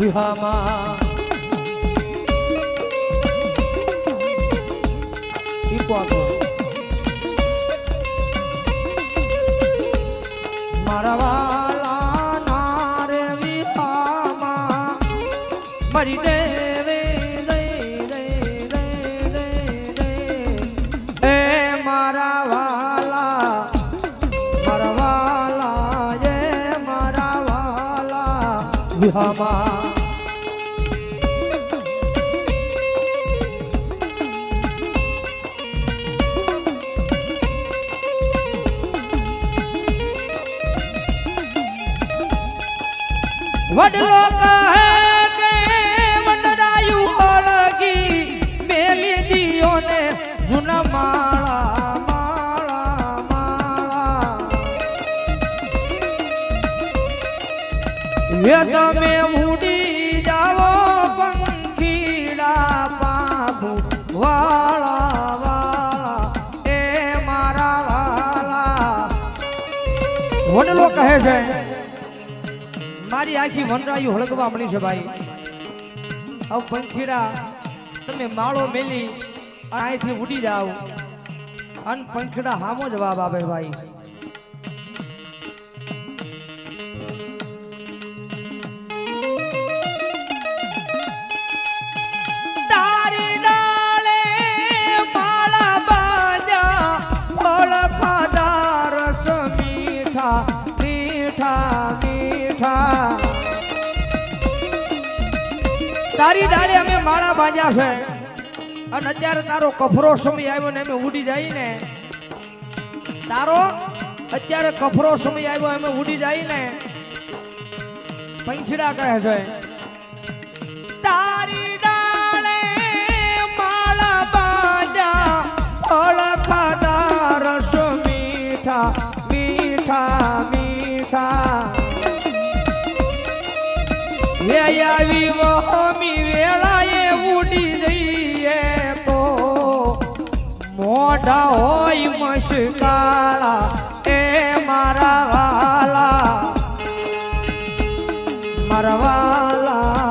વિહામાં. મારા વાલા ના રે વિહામાં. મરી દેવે વિહામાં વડલો કહે ઉડી જાઓ પંખીડા વાળા એ મારા વાળા વડલો કહે છે, મારી આખી વનરાયું હળગવા મળી છે ભાઈ. હવે પંખીડા, તમે માળો મેલી અહીંથી ઉડી જાઓ. અને પંખીડા હામો જવાબ આપે ભાઈ. મીઠા મીઠા તારી ડાળે અમે માળા બાંધ્યા છે. અને અત્યારે તારો કફરો સમય આવ્યો ને અમે ઉડી જાય ને તારો, અત્યારે કફરો સમય આવ્યો, અમે ઉડી જાય ને પંખીડા કહે છે. આવી વહમી વેળાએ ઉડી જઈએ તો. મોઢા હોય મશકાળા એ મારા વાલા. મારા વાલા